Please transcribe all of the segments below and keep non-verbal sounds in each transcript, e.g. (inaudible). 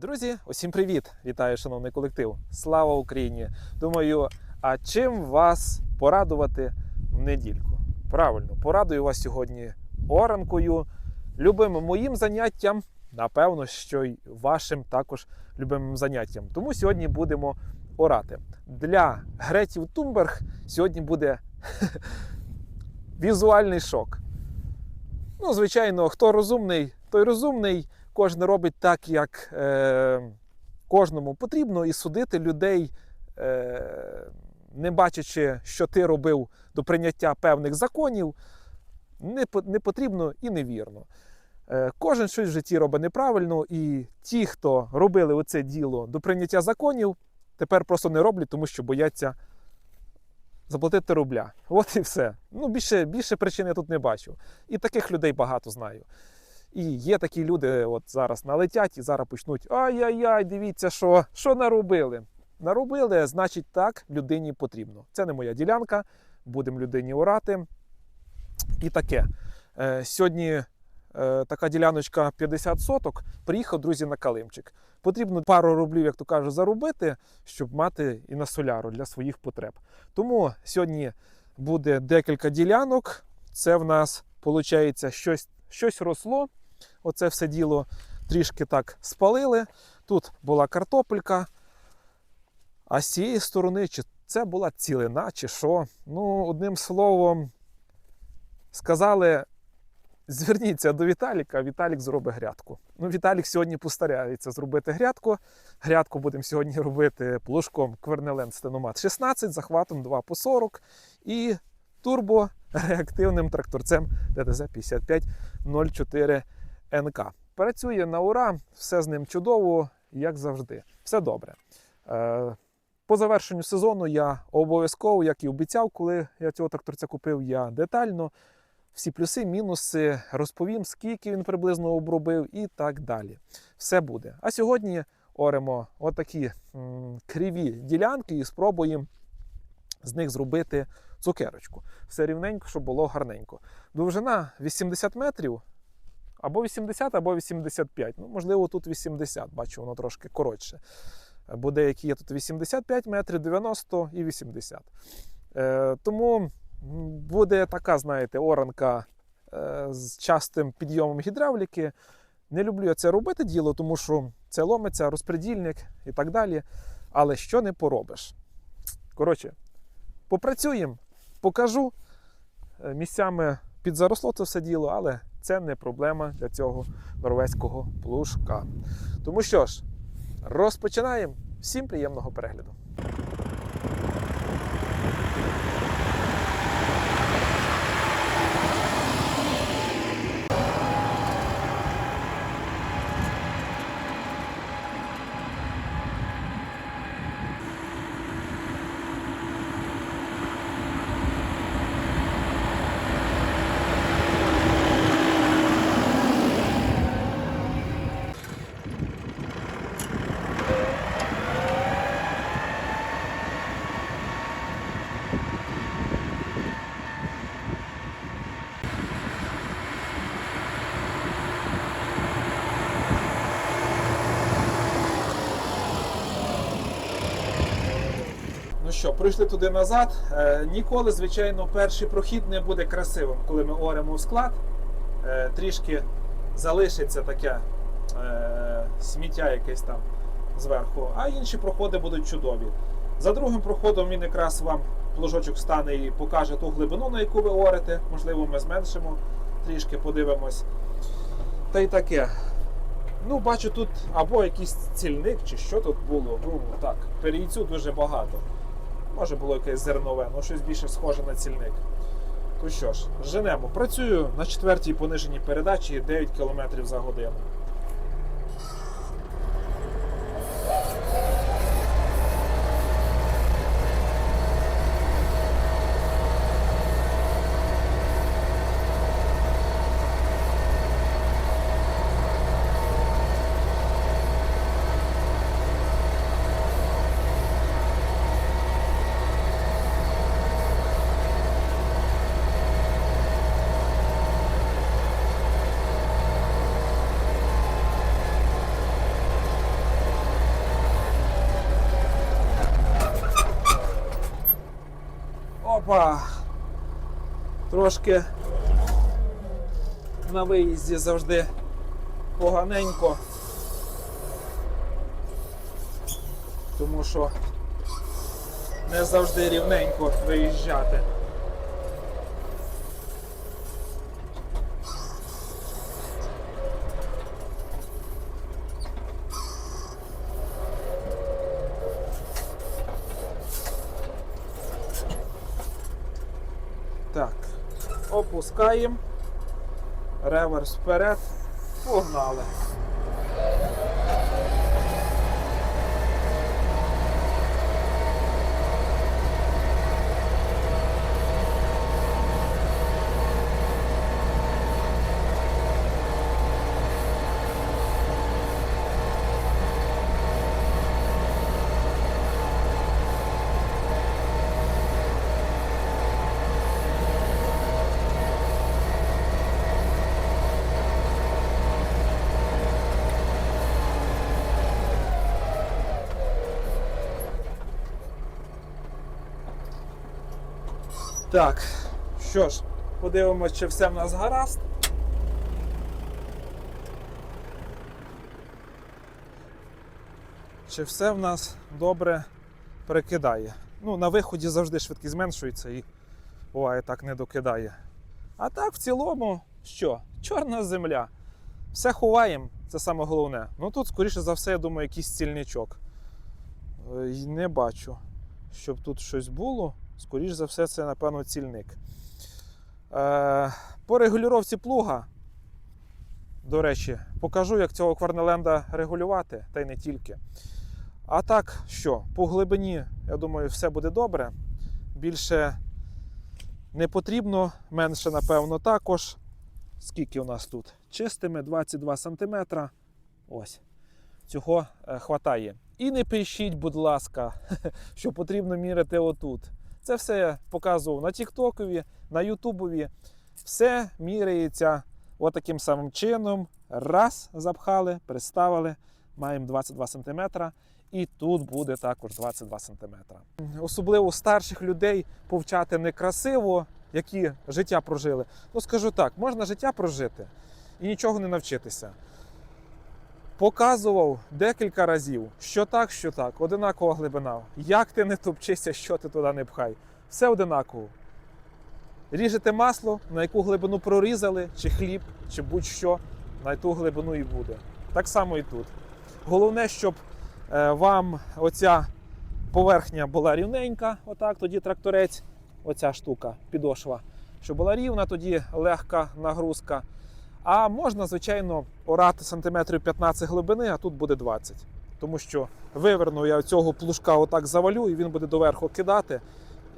Друзі, усім привіт! Вітаю, шановний колектив! Слава Україні! Думаю, а чим вас порадувати в недільку? Правильно, порадую вас сьогодні оранкою, любимим моїм заняттям, напевно, що й вашим також любимим заняттям. Тому сьогодні будемо орати. Для Гретів Тумберг сьогодні буде (laughs) візуальний шок. Ну, звичайно, хто розумний, той розумний. Кожен робить так, як е, кожному потрібно, і судити людей, е, не бачачи, що ти робив до прийняття певних законів, не, не потрібно і невірно. Е, кожен щось в житті робить неправильно, і ті, хто робили оце діло до прийняття законів, тепер просто не роблять, тому що бояться заплатити рубля. От і все. Ну, більше, більше причин я тут не бачу. І таких людей багато знаю. І є такі люди, от зараз налетять і зараз почнуть: ай-яй-яй, дивіться, що, що наробили. Наробили, значить, так людині потрібно. Це не моя ділянка, будемо людині орати. І таке. Е, сьогодні е, така діляночка 50 соток. Приїхав, друзі, на Калимчик. Потрібно пару рублів, як то кажуть, заробити, щоб мати і на соляру для своїх потреб. Тому сьогодні буде декілька ділянок. Це в нас, виходить, щось, щось росло. Оце все діло трішки так спалили. Тут була картопелька. А з цієї сторони, чи це була цілина, чи що. Ну, одним словом, сказали: зверніться до Віталіка, Віталік зробить грядку. Ну, Віталік сьогодні постаряється зробити грядку. Грядку будемо сьогодні робити плужком Квернелен Стеномат 16, захватом 2 по 40 і (laughs) турбореактивним тракторцем ДТЗ 5504 НК. Працює на ура, все з ним чудово, як завжди. Все добре. Е, По завершенню сезону я обов'язково, як і обіцяв, коли я цього тракторця купив, я детально всі плюси, мінуси розповім, скільки він приблизно обробив і так далі. Все буде. А сьогодні оремо отакі криві ділянки і спробуємо з них зробити цукерочку. Все рівненько, щоб було гарненько. Довжина 80 метрів, або 80, або 85. Ну, можливо, тут 80, бачу, воно трошки коротше. Бо деякі є тут 85 метрів, 90 і 80. Е, тому буде така, знаєте, оранка е, з частим підйомом гідравліки. Не люблю я це робити діло, тому що це ломиться, розпредільник і так далі. Але що не поробиш? Коротше, попрацюємо, покажу. Е, Місцями підзаросло це все діло, але це не проблема для цього норвезького плужка. Тому що ж, розпочинаємо. Всім приємного перегляду. Що, прийшли туди назад. Е, ніколи, звичайно, перший прохід не буде красивим, коли ми оремо в склад. Е, трішки залишиться таке е, сміття якесь там зверху, а інші проходи будуть чудові. За другим проходом він якраз вам плужочок стане і покаже ту глибину, на яку ви орете. Можливо, ми зменшимо трішки, подивимось. Та й таке. Ну, бачу, тут або якийсь цільник, чи що тут було. Ну так, перійцю дуже багато. Може було якесь зернове, ну щось більше схоже на цільник. То що ж, женемо. Працюю на четвертій пониженій передачі 9 км за годину. Опа! Трошки на виїзді завжди поганенько. Тому що не завжди рівненько виїжджати. Так, опускаємо. Реверс вперед. Погнали. Так, що ж, подивимось, чи все в нас гаразд. Чи все в нас добре перекидає. Ну, на виході завжди швидкість зменшується і буває так не докидає. А так, в цілому, що? Чорна земля. Все ховаємо, це саме головне. Ну тут, скоріше за все, я думаю, якийсь стільничок. Е, Не бачу, щоб тут щось було. Скоріше за все, це, напевно, цільник. Е, по регулювання плуга, до речі, покажу, як цього Кварнеленда регулювати, та й не тільки. А так, що, по глибині, я думаю, все буде добре. Більше не потрібно, менше, напевно, також. Скільки у нас тут? Чистими 22 см. Ось. Цього е, хватає. І не пишіть, будь ласка, (laughs) що потрібно міряти отут. Це все я показував на Тіктокові, на Ютубові. Все міряється отаким самим чином. Раз, запхали, приставили, маємо 22 см. І тут буде також 22 см. Особливо старших людей повчати некрасиво, які життя прожили. Ну, скажу так, можна життя прожити і нічого не навчитися. Показував декілька разів, що так, що так, одинакова глибина. Як ти не топчися, що ти туди не пхай. Все одинаково. Ріжете масло, на яку глибину прорізали, чи хліб, чи будь-що, на ту глибину і буде. Так само і тут. Головне, щоб е, вам оця поверхня була рівненька, отак, тоді тракторець, оця штука, підошва, щоб була рівна, тоді легка нагрузка. А можна, звичайно, орати сантиметрів 15 глибини, а тут буде 20. Тому що виверну я цього плужка отак завалю, і він буде доверху кидати,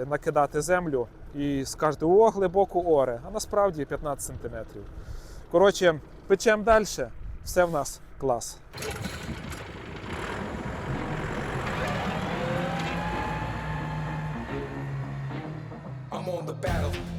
е, накидати землю і скажете, о, глибоко оре. А насправді 15 сантиметрів. Коротше, печемо далі, все в нас клас. I'm on the battle.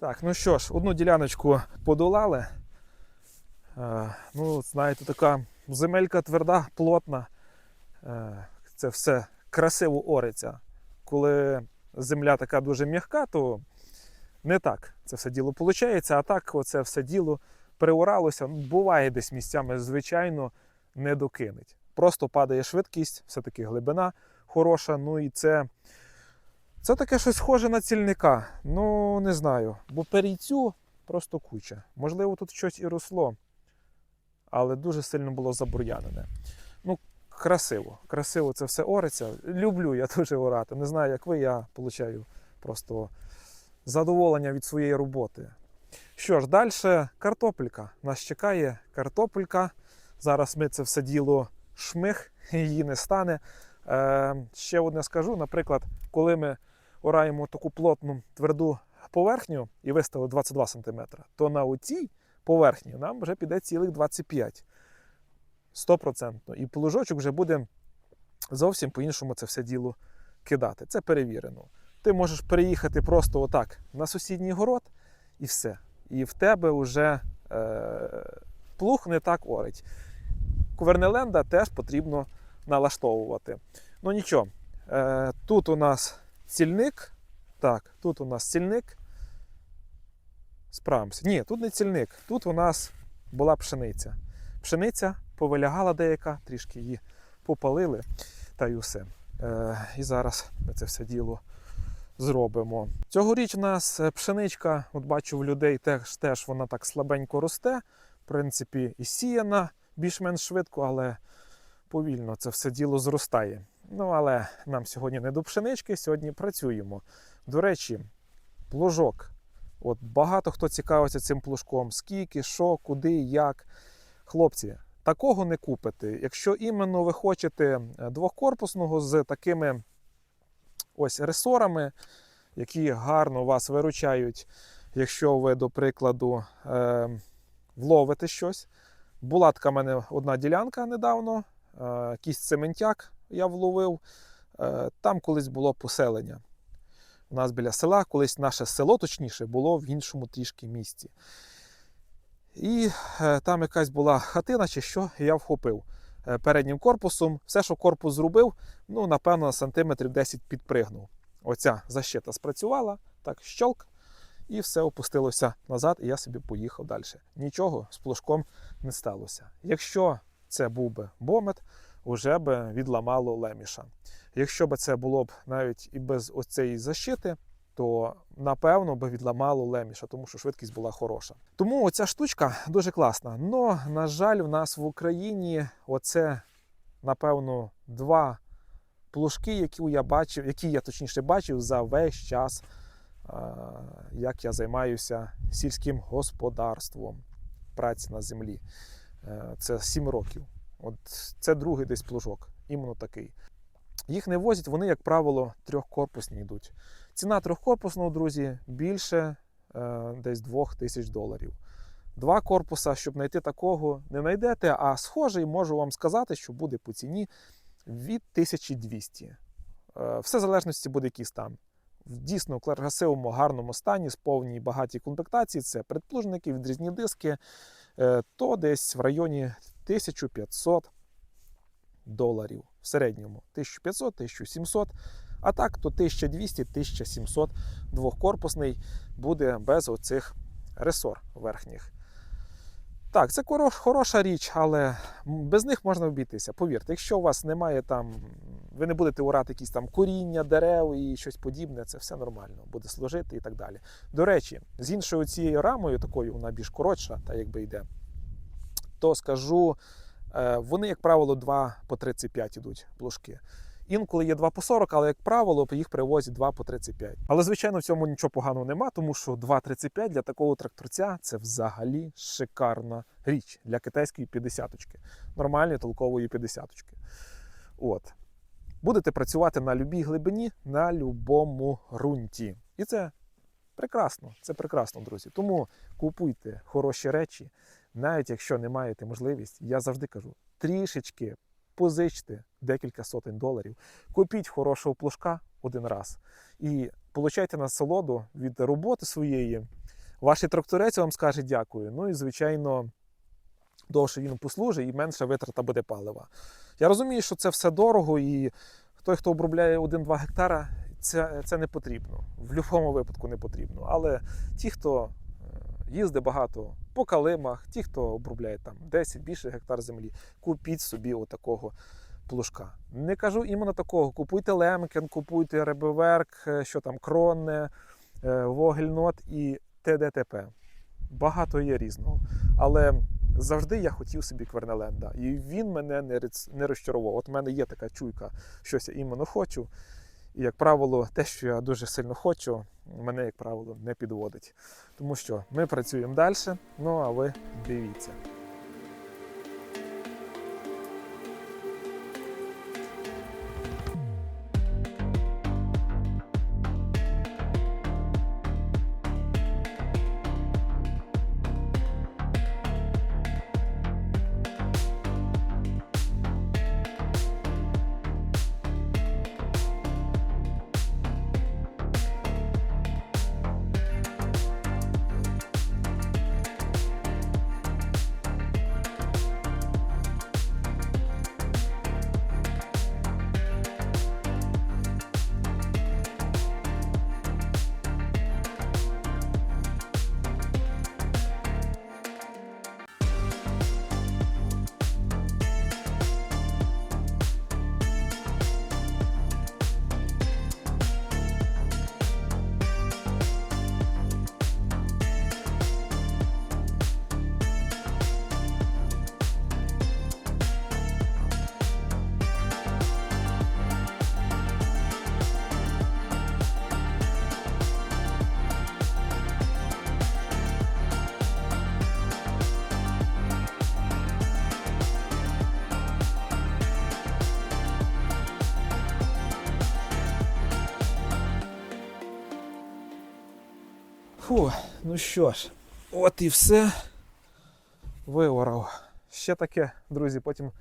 Так, ну що ж, одну діляночку подолали. Е, ну, знаєте, така земелька тверда, плотна. Е, це все красиво ориться. Коли земля така дуже м'яка, то не так це все діло виходить. А так, оце все діло приоралося. Ну, буває десь місцями, звичайно, не докинуть. Просто падає швидкість, все-таки глибина хороша. Ну і це. Це таке щось схоже на цільника. Ну, не знаю. Бо перійцю просто куча. Можливо, тут щось і росло, але дуже сильно було забур'янене. Ну, красиво. Красиво це все ориться. Люблю я дуже орати. Не знаю, як ви, я получаю просто задоволення від своєї роботи. Що ж, далі картопелька. Нас чекає картопелька. Зараз ми це все діло шмих, її не стане. Е, ще одне скажу, наприклад, коли ми ораємо таку плотну тверду поверхню і виставили 22 см, то на оцій поверхні нам вже піде цілих 25 100%. І плужочок вже буде зовсім по-іншому це все діло кидати. Це перевірено. Ти можеш переїхати просто отак на сусідній город і все. І в тебе вже е, плуг не так орить. Кувернеленда теж потрібно налаштовувати. Ну нічого, е, тут у нас цільник. Так, тут у нас цільник. Справимося. Ні, тут не цільник. Тут у нас була пшениця. Пшениця повилягала деяка, трішки її попалили, та й усе. Е, і зараз ми це все діло зробимо. Цьогоріч у нас е, пшеничка, от бачу в людей теж, теж вона так слабенько росте. В принципі, і сіяна більш-менш швидко, але повільно це все діло зростає. Ну, але нам сьогодні не до пшенички, сьогодні працюємо. До речі, плужок. От багато хто цікавиться цим плужком. Скільки, що, куди, як. Хлопці, такого не купите. Якщо іменно ви хочете е, двохкорпусного з такими ось ресорами, які гарно вас виручають, якщо ви, до прикладу, е, вловите щось. Була така в мене одна ділянка недавно, е, якийсь цементяк я вловив. Е, там колись було поселення. У нас біля села, колись наше село, точніше, було в іншому трішки місці. І е, там якась була хатина чи що, я вхопив переднім корпусом. Все, що корпус зробив, ну, напевно, на сантиметрів 10 підпригнув. Оця защита спрацювала, так щолк, і все опустилося назад, і я собі поїхав далі. Нічого з плужком не сталося. Якщо це був би бомет, вже би відламало леміша. Якщо б це було б навіть і без оцієї защити, то напевно би відламало леміша, тому що швидкість була хороша. Тому оця штучка дуже класна. Но, на жаль, в нас в Україні оце, напевно, два плужки, які я бачив, які я точніше бачив за весь час, як я займаюся сільським господарством, праці на землі. Е, Це 7 років. От це другий десь плужок, іменно такий. Їх не возять, вони, як правило, трьохкорпусні йдуть. Ціна трьохкорпусного, друзі, більше е, десь 2000 тисяч доларів. Два корпуса, щоб знайти такого, не знайдете, а схожий можу вам сказати, що буде по ціні від 1200. Е, все в залежності буде який стан. В дійсно красивому, гарному стані, з повній багатій комплектації, це предплужники, відрізні диски, то десь в районі 1500 доларів в середньому 1500-1700, а так то 1200-1700 двохкорпусний буде без оцих ресор верхніх. Так, це хороша річ, але без них можна обійтися. Повірте, якщо у вас немає там, ви не будете урати якісь там коріння, дерев і щось подібне, це все нормально, буде служити і так далі. До речі, з іншою цією рамою, такою вона більш коротша, та якби йде, то скажу, е, вони, як правило, 2 по 35 ідуть плужки. Інколи є 2 по 40, але, як правило, їх привозять 2 по 35. Але, звичайно, в цьому нічого поганого нема, тому що 2,35 для такого тракторця це взагалі шикарна річ для китайської 50-очки, нормальної толкової 50-очки. От. Будете працювати на любій глибині, на любому ґрунті. І це прекрасно, це прекрасно, друзі. Тому купуйте хороші речі, навіть якщо не маєте можливість, я завжди кажу, трішечки позичте декілька сотень доларів, купіть хорошого плужка один раз і получайте насолоду від роботи своєї. Ваш тракторець вам скаже дякую. Ну і, звичайно, довше він послужить і менша витрата буде палива. Я розумію, що це все дорого, і той, хто обробляє 1-2 гектара, це, це не потрібно. В будь-якому випадку не потрібно. Але ті, хто їздить багато по калимах, ті, хто обробляє там 10 більше гектар землі, купіть собі отакого плужка. Не кажу іменно такого. Купуйте лемкен, купуйте ребеверк, е, що там кронне, е, вогельнот і ТДТП. Багато є різного. Але Завжди я хотів собі Квернеленда, і він мене не, розчарував. От в мене є така чуйка, щось я іменно хочу. І, як правило, те, що я дуже сильно хочу, мене, як правило, не підводить. Тому що ми працюємо далі, ну а ви дивіться. Фу, ну що ж, от і все. Виорав. Ще таке, друзі, потім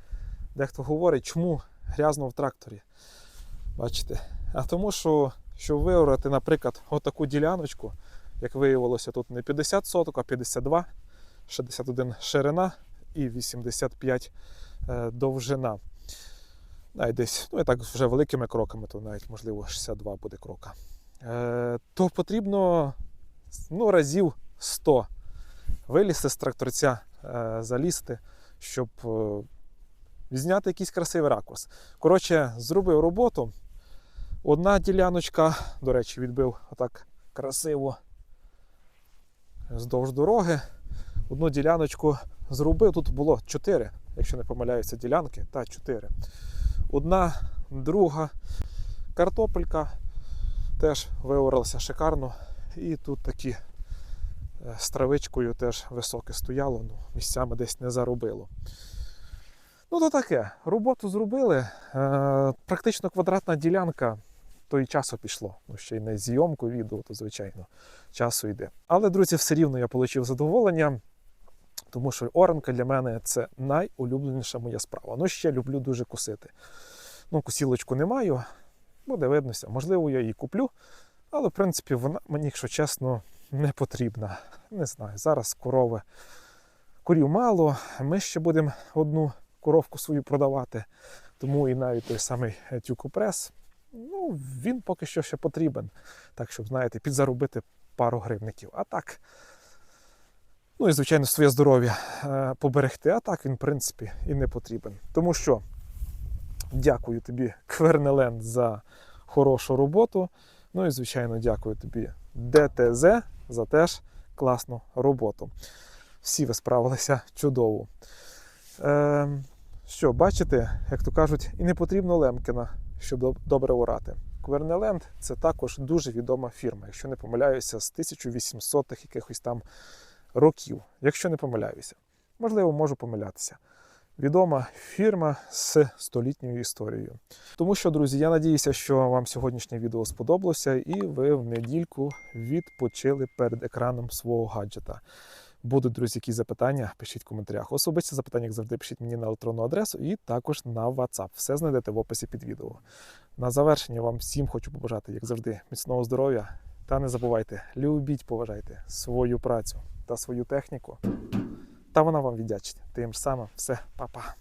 дехто говорить, чому грязно в тракторі. Бачите? А тому, що щоб виорати, наприклад, отаку діляночку, як виявилося, тут не 50 соток, а 52, 61 ширина і 85 е, довжина. Навіть десь, ну і так вже великими кроками, то навіть можливо 62 буде крока. Е, то потрібно ну, разів 100 вилізти з тракторця, е, залізти, щоб е, зняти якийсь красивий ракурс. Коротше, зробив роботу. Одна діляночка, до речі, відбив отак красиво вздовж дороги. Одну діляночку зробив. Тут було 4, якщо не помиляюся, ділянки. Та 4. Одна, друга картопелька теж виоралася шикарно. І тут такі е, з травичкою теж високе стояло, ну, місцями десь не заробило. Ну, то таке, роботу зробили. Е, практично квадратна ділянка, то і часу пішло. Ну, ще й на зйомку відео, то звичайно, часу йде. Але, друзі, все рівно я отримав задоволення, тому що оранка для мене це найулюбленіша моя справа. Ну, ще люблю дуже косити. Ну, косілочку не маю, буде виднося. Можливо, я її куплю. Але, в принципі, вона мені, якщо чесно, не потрібна. Не знаю, зараз корови. Корів мало, ми ще будемо одну коровку свою продавати. Тому і навіть той самий е, тюкопрес, ну, він поки що ще потрібен. Так, щоб, знаєте, підзаробити пару гривників. А так, ну і, звичайно, своє здоров'я е, поберегти. А так він, в принципі, і не потрібен. Тому що дякую тобі, Квернеленд, за хорошу роботу. Ну і, звичайно, дякую тобі, ДТЗ, за теж класну роботу. Всі ви справилися чудово. Е, що, бачите, як то кажуть, і не потрібно Лемкіна, щоб добре орати. Квернеленд це також дуже відома фірма, якщо не помиляюся, з 1800-х якихось там років, якщо не помиляюся. Можливо, можу помилятися. Відома фірма з столітньою історією. Тому що, друзі, я надіюся, що вам сьогоднішнє відео сподобалося, і ви в недільку відпочили перед екраном свого гаджета. Будуть, друзі, якісь запитання, пишіть в коментарях. Особисті запитання, як завжди, пишіть мені на електронну адресу і також на WhatsApp. Все знайдете в описі під відео. На завершення вам всім хочу побажати, як завжди, міцного здоров'я. Та не забувайте, любіть, поважайте свою працю та свою техніку. Та вона вам віддячить. Тим ж самим, все, па-па.